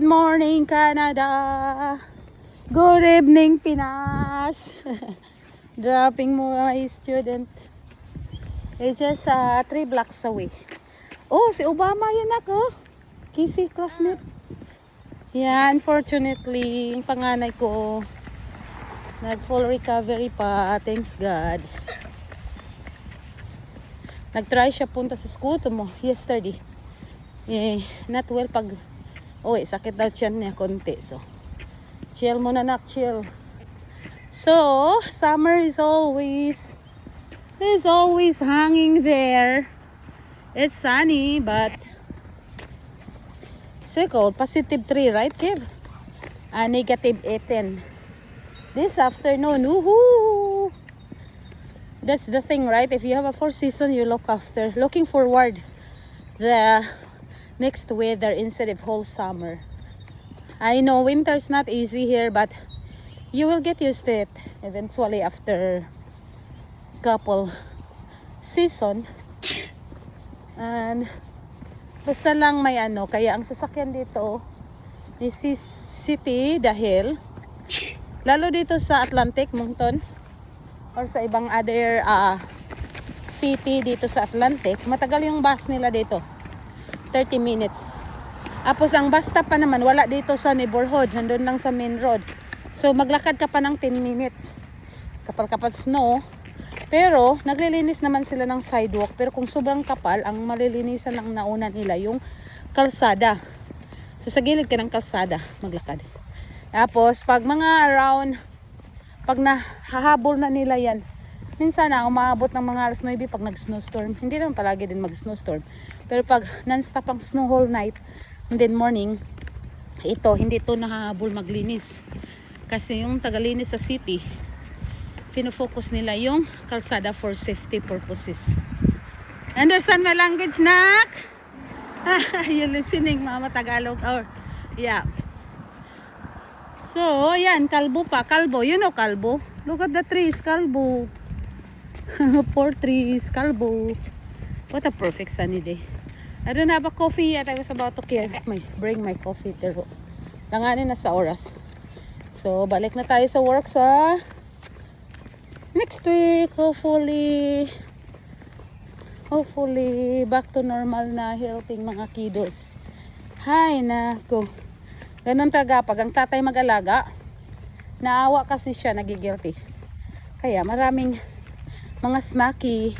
Good morning, Canada. Good evening, Pinas. Dropping mo my student. It's just uh, three blocks away. Oh, si Obama yun ako. Kisi classmate. Yeah, unfortunately, yung panganay ko, nag full recovery pa. Thanks God. Nag-try siya punta sa school mo yesterday. Eh, not well pag Uy, sakit daw tiyan niya konti. So, chill muna nak, chill. So, summer is always is always hanging there. It's sunny, but so cold. Positive 3, right, Kev? Ah, negative 18. This afternoon, woohoo! That's the thing, right? If you have a four season, you look after, looking forward the next weather instead of whole summer. I know winter's not easy here, but you will get used to it eventually after couple season. And basta lang may ano, kaya ang sasakyan dito is City dahil lalo dito sa Atlantic, Moncton or sa ibang other uh, city dito sa Atlantic, matagal yung bus nila dito. 30 minutes. Tapos ang bus stop pa naman, wala dito sa neighborhood. Nandun lang sa main road. So maglakad ka pa ng 10 minutes. Kapal-kapal snow. Pero naglilinis naman sila ng sidewalk. Pero kung sobrang kapal, ang malilinisan lang nauna nila yung kalsada. So sa gilid ka ng kalsada, maglakad. Tapos pag mga around, pag nahahabol na nila yan, minsan na umaabot ng mga alas 9 pag nag-snowstorm. Hindi naman palagi din mag-snowstorm. Pero pag non-stop ang snow whole night, and then morning, ito, hindi to nahahabol maglinis. Kasi yung tagalinis sa city, pinofocus nila yung kalsada for safety purposes. Understand my language, Nak? you listening, Mama Tagalog? Or, yeah. So, yan, kalbo pa. Kalbo, you know kalbo? Look at the trees, kalbo. Four trees, kalbo. What a perfect sunny day. I don't have a coffee yet. I was about to care, my, bring my coffee pero langanin na sa oras. So, balik na tayo sa work sa next week. Hopefully, hopefully, back to normal na healthy mga kiddos. Hay, nako. Ganun taga, pag ang tatay mag-alaga, naawa kasi siya, nagigilty. Kaya maraming mga snacky,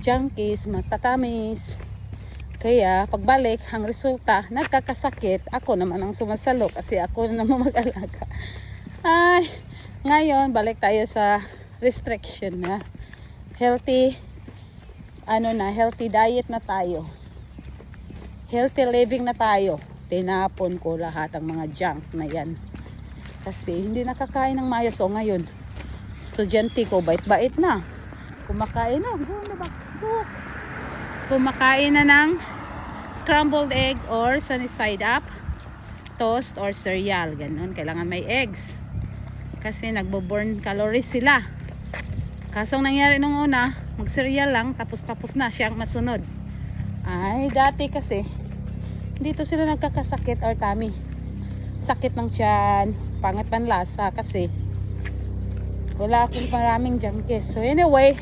junkies, matatamis. Kaya pagbalik, ang resulta, nagkakasakit. Ako naman ang sumasalo kasi ako na naman mag-alaga. Ay, ngayon, balik tayo sa restriction na. Healthy, ano na, healthy diet na tayo. Healthy living na tayo. Tinapon ko lahat ang mga junk na yan. Kasi hindi nakakain ng mayo. So ngayon, estudyante ko, bait-bait na kumakain na. Go na ba? Go. Kumakain na ng scrambled egg or sunny side up, toast or cereal. Ganun. Kailangan may eggs. Kasi nagbo-burn calories sila. Kasong nangyari nung una, mag-cereal lang, tapos-tapos na siya ang masunod. Ay, dati kasi, dito sila nagkakasakit or tummy. Sakit ng tiyan, pangit panlasa kasi wala akong maraming junkies. So anyway,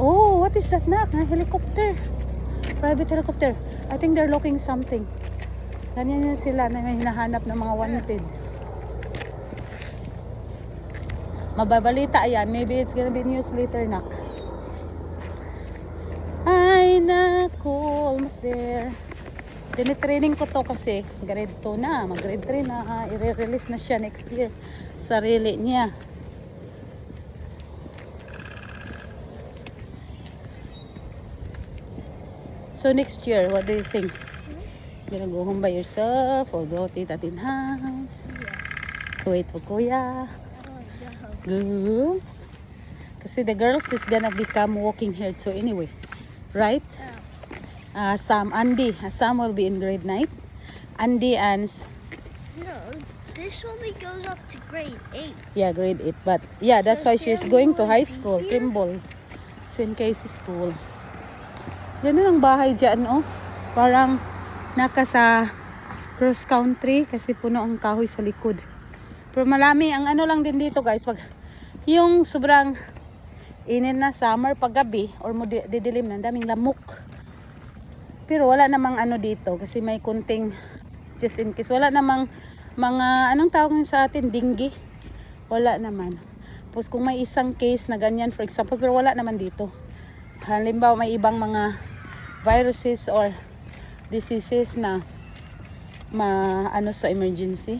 Oh, what is that nak? A helicopter. Private helicopter. I think they're looking something. Ganyan yan sila na hinahanap ng mga wanted. Mababalita yan. Maybe it's gonna be news later, nak. Ay, naku. Almost there. Tinitraining ko to kasi grade 2 na. Mag grade 3 na. ah, I-release na siya next year. Sarili niya. So next year, what do you think? You're gonna go home by yourself or go to Tatin house? To wait for Kuya? Go. Kasi the girls is gonna become walking here too anyway. Right? Uh, Sam, Andy. Uh, Sam will be in grade 9. Andy and, No, this only goes up to grade 8. yeah, grade 8. But yeah, that's So why she's going to high school? Trimble. St. Casey School. Ganun ang bahay dyan, oh. Parang naka sa cross country kasi puno ang kahoy sa likod. Pero malami ang ano lang din dito guys pag yung sobrang init na summer pag gabi or didilim na daming lamok. Pero wala namang ano dito kasi may kunting just in case wala namang mga anong tawag sa atin dinggi. Wala naman. Tapos kung may isang case na ganyan for example pero wala naman dito. Halimbawa may ibang mga viruses or diseases na ma ano sa emergency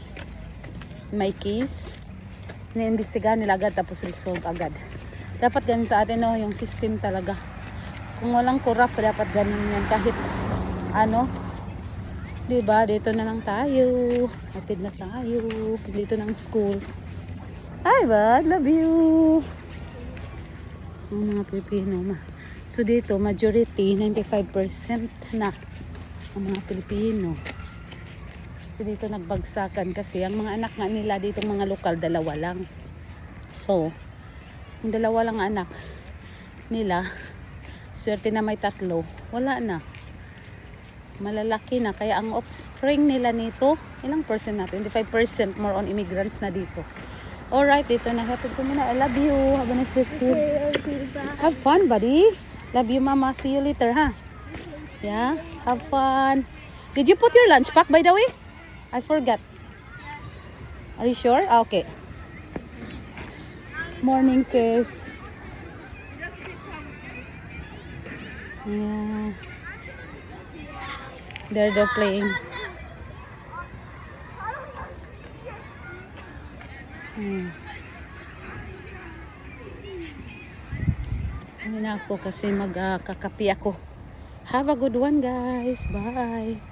may case iniimbestigahan nila agad tapos resolve agad. Dapat ganun sa atin no yung system talaga. Kung walang corrupt dapat ganun yan. Kahit ano di ba dito na lang tayo atid na tayo dito ng school. Hi bud love you ang mga Pilipino so dito majority 95% na ang mga Pilipino. Kasi dito nagbagsakan kasi ang mga anak nga nila dito mga lokal dalawa lang. So yung dalawa lang anak nila swerte na may tatlo wala na. Malalaki na. Kaya ang offspring nila nito ilang percent na? 25% more on immigrants na dito alright dito na hatid ko muna I love you have a nice day school have fun buddy love you mama see you later ha yeah have fun did you put your lunch pack by the way I forgot. Are you sure? Ah, okay. Morning, sis. Yeah. There they're playing. Hmm. Ano na ako kasi magkakapi ako. Have a good one guys. Bye.